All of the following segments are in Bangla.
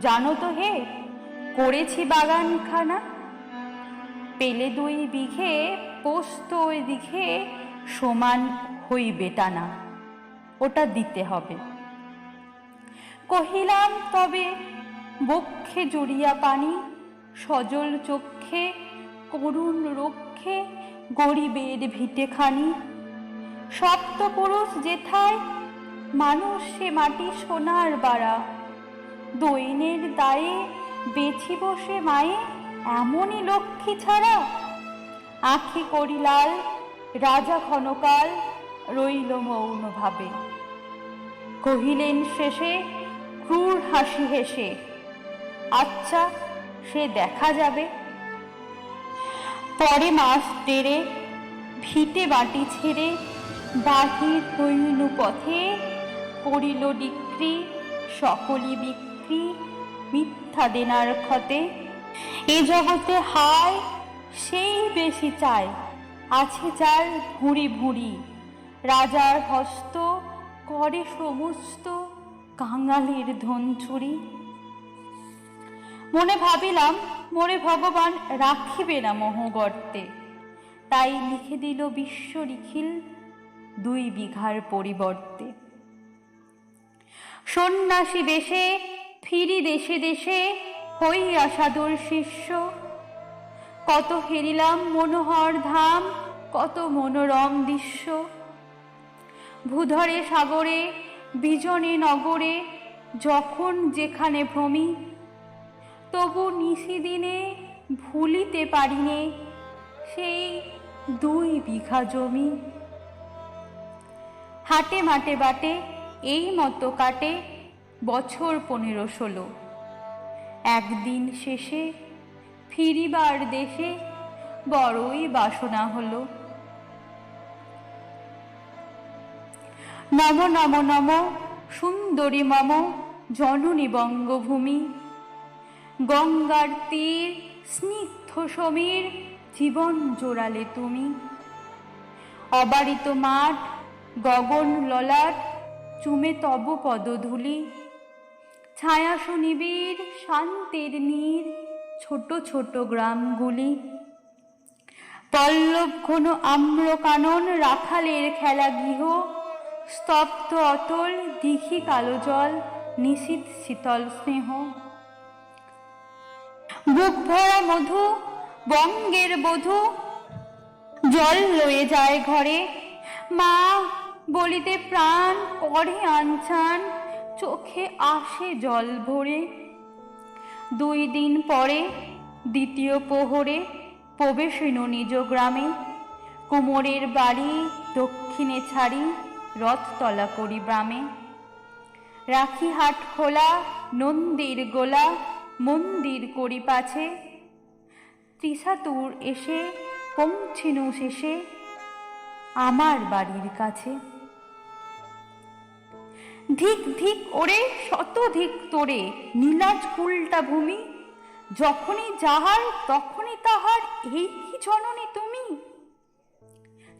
জানো তো হে, করেছি বাগানখানা। পেলে দুই বিঘে, পোস্ত ওই দিঘে, সমান হইবে টানা। ওটা দিতে হবে। কহিলাম, তবে বক্ষে জড়িয়া পানি, সজল চক্ষে, করুণ রক্ষে, গরিবের ভিটেখানি সপ্তপুরুষ যেথায়, মানুষ সে মাটি সোনার বাড়া। দৈনের দায়ে বেছি বসে মায়ে এমনই লক্ষ্মী ছাড়া। আখি করিলাল, রাজা ক্ষণকাল রইল মৌন ভাবে কহিলেন শেষে, ক্রূর হাসি হেসে আচ্ছা সে দেখা যাবে। পরে মাস টেরে ভিটে বাটি ছেড়ে বাহির হইল পথে, করিল ডিক্রি সকলই বিক্রি মিথ্যা দেনার ক্ষতে। এ জগতে হায় সেই বেশি চায়। আছে যার ভুঁড়ি ভুঁড়ি। রাজার হস্ত করে সমস্ত কাঙালির ধন চুরি। মনে ভাবিলাম মোরে ভগবান রাখিবে না মোহগর্তে তাই লিখে দিল বিশ্ব লিখিল দুই বিঘার পরিবর্তে। সন্ন্যাসী বেশে ফিরি দেশে দেশে হইয়া সাধুর শিষ্য। কত হেরিলাম মনোহর ধাম, কত মনোরম দৃশ্য। ভূধরে, সাগরে, বিজনে, নগরে, যখন যেখানে ভ্রমি, তবু নিশিদিনে ভুলিতে পারিনে সেই দুই বিঘা জমি। হাটে মাটে বাটে, এই মতো কাটে বছর পনেরো ষোলো। একদিন শেষে ফিরিবার দেশে বড়ই বাসনা হলো। নম নম নম সুন্দরী মম জননী বঙ্গভূমি। গঙ্গার তীর স্নিগ্ধ সমীর জীবন জোড়ালে তুমি। অবারিত মাঠ, গগন ললাট, চুমে তব পদধূলি। ছায়া সুনিবিড় শান্তির নীর, ছোট ছোট গ্রামগুলি। পল্লব ঘন আম্র কানন রাখালের খেলা গৃহ, স্তব্ধ অতল দিঘি কালো জল নিশীত শীতল স্নেহ। বুক ভরা মধু, বঙ্গের বধূ, জল লয়ে যায় ঘরে। মা বলিতে প্রাণ করে আনছান চোখে আসে জল ভরে। দুই দিন পরে, দ্বিতীয় প্রহরে, প্রবেশিনু নিজ গ্রামে। কুমোরের বাড়ি দক্ষিণে ছাড়ি, রথতলা করি গ্রামে রাখি হাট খোলা, নন্দীর গোলা, মন্দির করি পাছে। ত্রিশাতুর এসে, পৌঁছিনু শেষে, আমার বাড়ির কাছে। ধিক ধিক ওরে শতধিক তোরে, নীলাজ কুলটা ভূমি। যখনই যাহার, তখনই তাহার, এই কি জননী তুমি?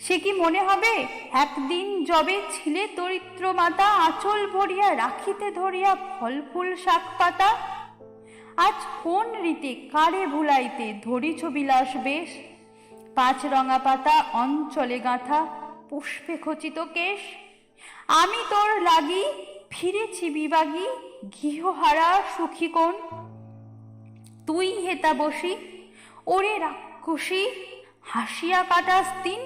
সে কি মনে হবে, একদিন যবে ছিলে দরিদ্র মাতা, আঁচল ভরিয়া রাখিতে ধরিয়া ফল ফুল শাক পাতা? আজ কোন রীতে কারে ভুলাইতে ধরিছ বিলাস বেশ? পাঁচ রঙা পাতা, অঞ্চলে গাঁথা, পুষ্পে খচিত কেশ? আমি তোর লাগি ফিরেছি বিবাগী গৃহহারা সুখী কোন তুই হেতা বসি, ওরে রাক্ষসী, হাসিয়া কাটাস দিন।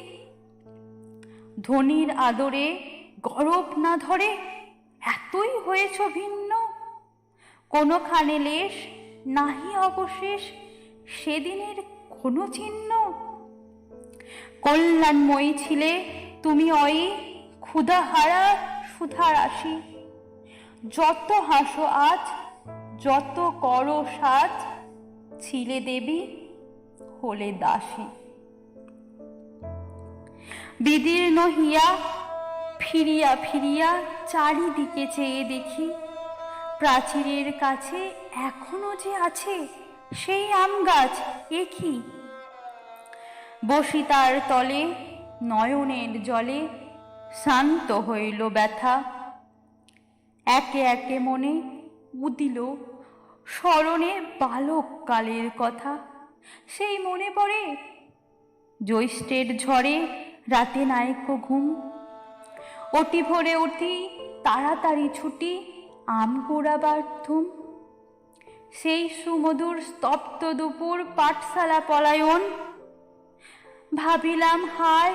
ধনির আদরে গরব না ধরে, এতই হয়েছ ভিন্ন। কোনোখানে লেশ নাহি অবশেষ, সেদিনের কোনো চিহ্ন। কল্যাণময়ী ছিলে তুমি অয়ে ক্ষুধা হারা সুধা রাশি। যত হাসো আজ, যত করো সাজ, ছিলে দেবী, হলে দাসী। বিদীর্ণ হিয়া, ফিরিয়া ফিরিয়া চারিদিকে চেয়ে দেখি, প্রাচীরের কাছে এখনও যে আছে সেই আম গাছ এ কি? বসি তার তলে, নয়নের জলে শান্ত হইল ব্যথা। একে একে মনে উদিল, স্মরণে বালককালের কথা। সেই মনে পড়ে জ্যৈষ্ঠের ঝড়ে রাতে নায়ক ঘুম। অটি ভরে উঠি তাড়াতাড়ি ছুটি আম কুড়াবার ধুম। সেই সুমধুর স্তব্ধ দুপুর পাঠশালা পলায়ন। ভাবিলাম, হায়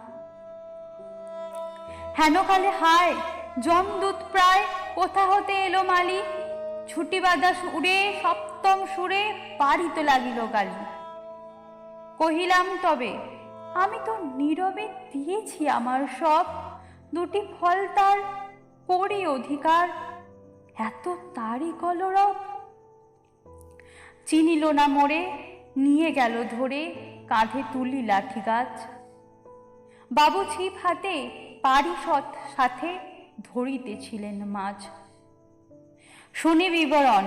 হেনকালে হায়, জমদূত প্রায় কোথা হতে এলো মালি? ছুটি বাদা সুরে, সপ্তম সুরে পারিতে লাগিল গালি। কহিলাম, তবে আমি তো নীরবে দিয়েছি আমার সব। দুটি ফল তার করি অধিকার। এত তারই কলরব? চিনিল না মোড়ে নিয়ে গেল ধরে কাঁধে তুলি লাঠি গাছ। বাবু ছিপ হাতে পারিষদ সাথে ধরিতেছিলেন মাছ শুনি বিবরণ,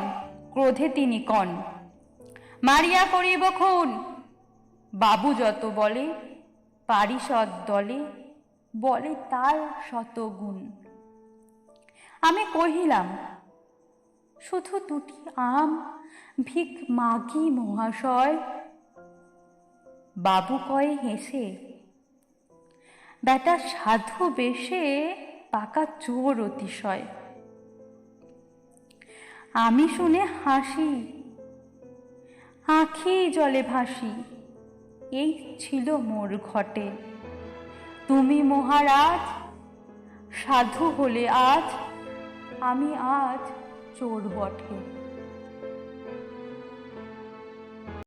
ক্রোধে তিনি কন, মারিয়া করিব খুন? বাবু যত বলে, পারিষদ দলে, বলে তার শত গুণ আমি কহিলাম, শুধু দুটি আম, ভিক মাগি মহাশয়? বাবু কয়ে হেসে বেটা সাধু বেশে পাকা চোর অতিশয়। আমি শুনে হাসি, আঁখি জলে ভাসি, এই ছিল মোর ঘটে। তুমি মহারাজ, সাধু হলে আজ, আমি আজ চোর বটে।